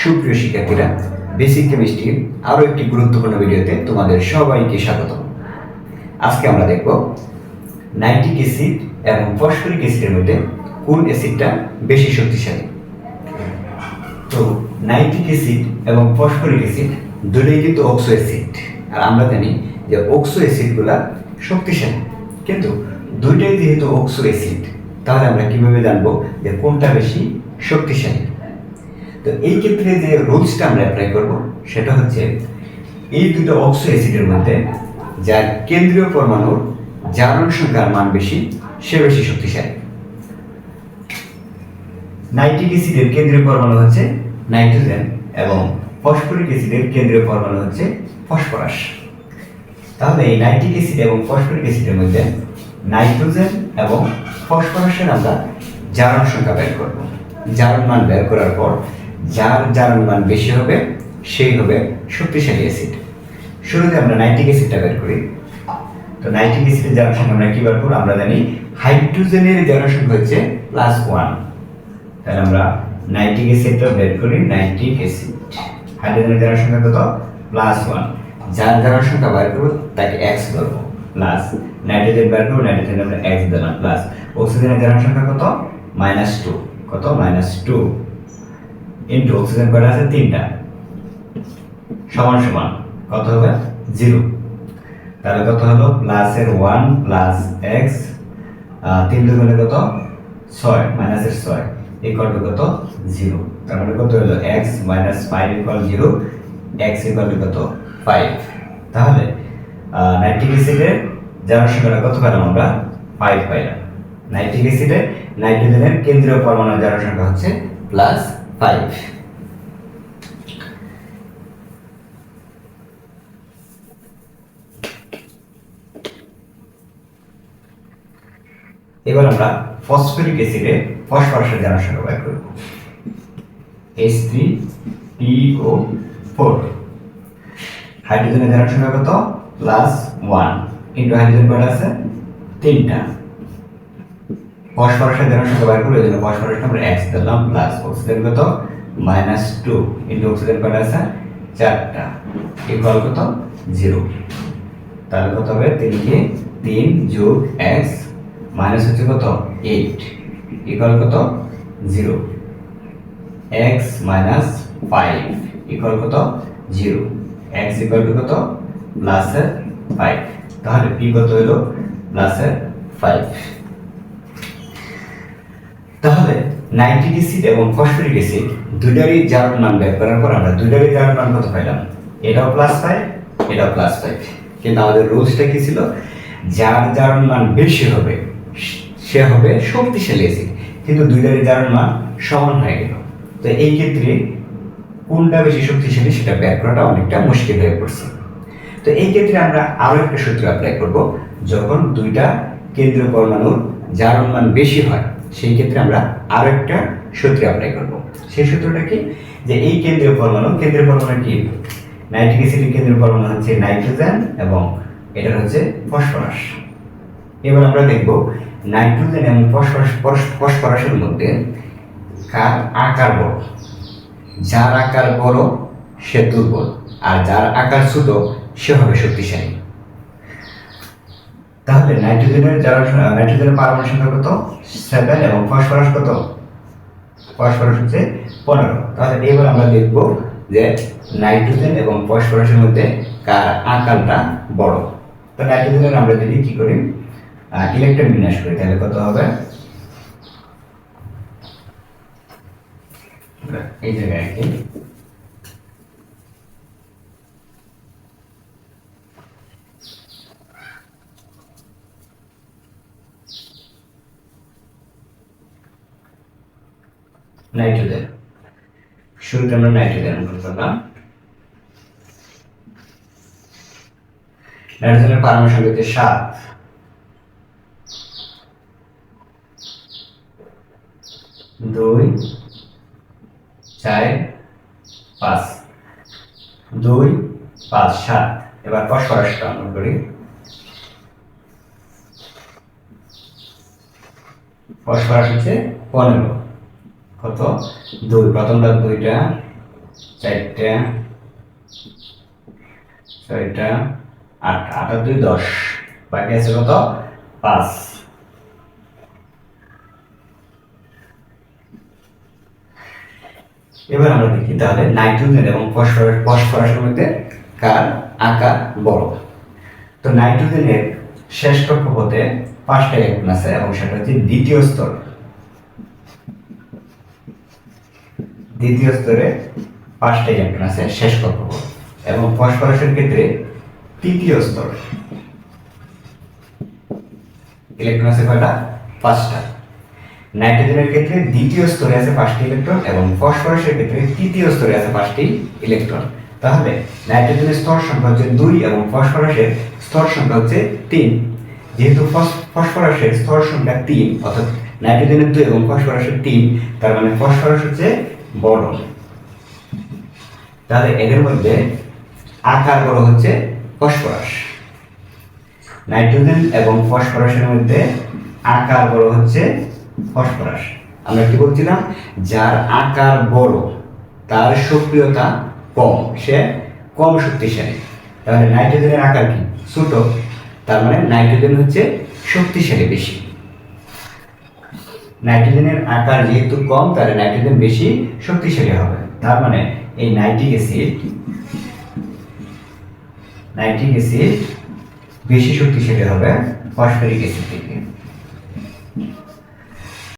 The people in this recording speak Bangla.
সুপ্রিয় শিক্ষার্থীরা বেসিক কেমিস্ট্রির আরও একটি গুরুত্বপূর্ণ ভিডিওতে তোমাদের সবাইকে স্বাগত আজকে আমরা দেখব নাইট্রিক অ্যাসিড এবং ফসফরিক অ্যাসিডের মধ্যে কোন অ্যাসিডটা বেশি শক্তিশালী? তো নাইট্রিক অ্যাসিড এবং ফসফরিক অ্যাসিড দুটোই কিন্তু অক্সো অ্যাসিড আর আমরা জানি যে অক্সো অ্যাসিডগুলা শক্তিশালী। কিন্তু দুইটাই যেহেতু অক্সো অ্যাসিড তাহলে আমরা কীভাবে জানব যে কোনটা বেশি শক্তিশালী? তো এই ক্ষেত্রে যে রুলসটা আমরা অ্যাপ্লাই করব, সেটা হচ্ছে এই দুটো অক্সো অ্যাসিডের মধ্যে, যার কেন্দ্রীয় পরমাণুর জারণ সংখ্যার মান বেশি, সে বেশি শক্তিশালী। নাইট্রিক অ্যাসিডের কেন্দ্রীয় পরমাণু হচ্ছে নাইট্রোজেন এবং ফসফরিক অ্যাসিডের কেন্দ্রীয় পরমাণু হচ্ছে ফসফরাস। তাহলে এই নাইট্রিক অ্যাসিড এবং ফসফরিক অ্যাসিডের মধ্যে নাইট্রোজেন এবং ফসফরাসের আমরা জারণ সংখ্যা বের করব। জারণ মান বের করার পর যার জারণ মান বেশি হবে, সেই হবে শক্তিশালী অ্যাসিড শুরুতে আমরা নাইট্রিক অ্যাসিডটা বের করি। তো নাইট্রিক অ্যাসিডের জারণ সংখ্যা আমরা কি বের করব? আমরা জানি হাইড্রোজেনের জারণ সংখ্যা হচ্ছে প্লাস ওয়ান তাহলে আমরা নাইট্রিক অ্যাসিডটা বের করি নাইট্রিক অ্যাসিড হাইড্রোজেনের জারণ সংখ্যা কত? প্লাস ওয়ান যার জারণ সংখ্যা বের করব, তাকে এক্স ধরবো প্লাস নাইট্রোজেন বের করব নাইট্রোজেন আমরা এক্স দিলাম প্লাস অক্সিজেনের জারণ সংখ্যা কত? মাইনাস টু কত? মাইনাস টু ইন্টু অক্সিজেন কয়টা আছে? তিনটা। সমান সমান। কত হবে? জিরো। তাহলে কত হলো? প্লাসের ওয়ান প্লাস এক্স তিন দুগুণে কত? ছয় মাইনাসের ছয় ইকুয়াল টু কত? জিরো। তার মানে কত হলো? X minus five equal zero x equal two কত? ফাইভ তাহলে নাইট্রিক অ্যাসিডের জানার সংখ্যাটা কত পেলাম আমরা? ফাইভ পাইলাম। নাইট্রিক অ্যাসিডে নাইট্রোজেনের কেন্দ্রীয় পরমাণু জানার সংখ্যা হচ্ছে? প্লাস ফাইভ এবার আমরা ফসফরিক অ্যাসিডে ফসফরাসের জানার সংখ্যা বের করব এইচ থ্রি পিও ফোর হাইড্রোজেনের জানার সংখ্যা কত? প্লাস ওয়ান ইন্টু হাইড্রোজেন কয়টা আছে? তিনটা। ফসফরাসের জানার সংখ্যা বের করব এই জন্য ফসফরাসটা আমরা এক্স দিলাম প্লাস অক্সিজেন কত মাইনাস টু ইন্টু অক্সিজেন কয়টা আছে, চারটা। ইকুয়াল কত? জিরো তাহলে কত হবে? তিনকে তিন যোগ এক্স মাইনাস হচ্ছে কত? এইট ইকুয়াল কত? Zero x minus five equal কত? জিরো এক্স ইকুয়াল টু কত? প্লাসের ফাইভ তাহলে পি কত হলো? প্লাসের ফাইভ তাহলে নাইট্রিক অ্যাসিড এবং ফসফরিক অ্যাসিড দুটারই জারণ মান বের করার পর আমরা দুটারই জারণ মান কত পাইলাম? এটাও প্লাস ফাইভ এটাও প্লাস ফাইভ কিন্তু আমাদের রুলসটা কি ছিল? যার জারণ মান বেশি হবে, সে হবে শক্তিশালী অ্যাসিড কিন্তু দুইটারই জারণ মান সমান হয়ে গেল। তো এই ক্ষেত্রে কোনটা বেশি শক্তিশালী সেটা বের করাটা অনেকটা মুশকিল হয়ে পড়ছে। তো এই ক্ষেত্রে আমরা আরও একটা সূত্র অ্যাপ্লাই করব। যখন দুইটা কেন্দ্রীয় পরমাণুর জারণ মান বেশি হয় সেই ক্ষেত্রে আমরা আরও একটা সূত্র অ্যাপ্লাই করব। সেই সূত্রটা কি? যে এই কেন্দ্রীয় পরমাণু কেন্দ্রীয় পরমাণু কি? নাইট্রিক অ্যাসিডের কেন্দ্রীয় পরমাণু হচ্ছে নাইট্রোজেন এবং এটা হচ্ছে ফসফরাস এবার আমরা দেখব নাইট্রোজেন এবং ফসফরাস ফসফরাসের মধ্যে কার আকার বড়? যার আকার বড়, সে দুর্বল। আর যার আকার ছোট, সে হবে শক্তিশালী। তাহলে নাইট্রোজেনের যারা নাইট্রোজেনের পারমাণবিক সংখ্যা কত? সেভেন এবং ফসফরাস কত? ফসফরাস হচ্ছে পনেরো। তাহলে এবার আমরা দেখব যে নাইট্রোজেন এবং ফসফরাসের মধ্যে কার আকারটা বড়। তো নাইট্রোজেনের আমরা যদি কি করি ইলেকট্রন বিন্যাস করি, তাহলে কত হবে? এই জায়গায় নাইট্রোজেন। শুরুতে আমরা নাইট্রোজেন করলাম। নাইট্রোজেনের পারমাণবিক সংখ্যা সাত। দুই, চার, পাঁচ। দুই, পাঁচ, সাত। এবার ফসফরাসটা আমরা করি। ফসফরাস হচ্ছে পনেরো। কত? দুই। প্রথমটা দুইটা, চারটে, ছয়টা আট আট দুই, দশ। বাকি আছে কত? পাঁচ। এবার আমরা দেখি তাহলে নাইট্রোজেন এবং ফসফরাস, ফসফরাসের মধ্যে কার আকার বড়? তো নাইট্রোজেনের শেষ কক্ষপথে পাঁচটা ইলেকট্রন আছে এবং সেটা হচ্ছে দ্বিতীয় স্তর। দ্বিতীয় স্তরে পাঁচটা ইলেকট্রন শেষ কক্ষপথ এবং ফসফরাসের ক্ষেত্রে তৃতীয় স্তর। ইলেকট্রন আছে কয়টা? পাঁচটা। নাইট্রোজেনের ক্ষেত্রে দ্বিতীয় স্তরে আছে পাঁচটি ইলেকট্রন এবং ফসফরাসের ক্ষেত্রে তৃতীয় স্তরে আছে পাঁচটি ইলেকট্রন। তাহলে নাইট্রোজেনের স্তর সংখ্যা হচ্ছে দুই এবং ফসফরাসের স্তর সংখ্যা হচ্ছে তিন। যেহেতু ফসফরাসের স্তর সংখ্যা তিন, অর্থাৎ নাইট্রোজেনের দুই এবং ফসফরাসের তিন, তার মানে ফসফরাস হচ্ছে বড় তাহলে এদের মধ্যে আকার বড় হচ্ছে ফসফরাস। নাইট্রোজেন এবং ফসফরাসের মধ্যে আকার বড় হচ্ছে ফসফরাস। আমরা কি বলছিলাম? যার আকার বড়, তার সক্রিয়তা কম, সে কম শক্তিশালী। তাহলে নাইট্রোজেনের আকার কি? ছোট, তার মানে নাইট্রোজেন হচ্ছে শক্তিশালী বেশি। নাইট্রোজেনের আকার যেহেতু কম, তাহলে নাইট্রোজেন বেশি শক্তিশালী হবে। তার মানে এই নাইট্রিক অ্যাসিড নাইট্রিক অ্যাসিড বেশি শক্তিশালী হবে ফসফরিক অ্যাসিড থেকে।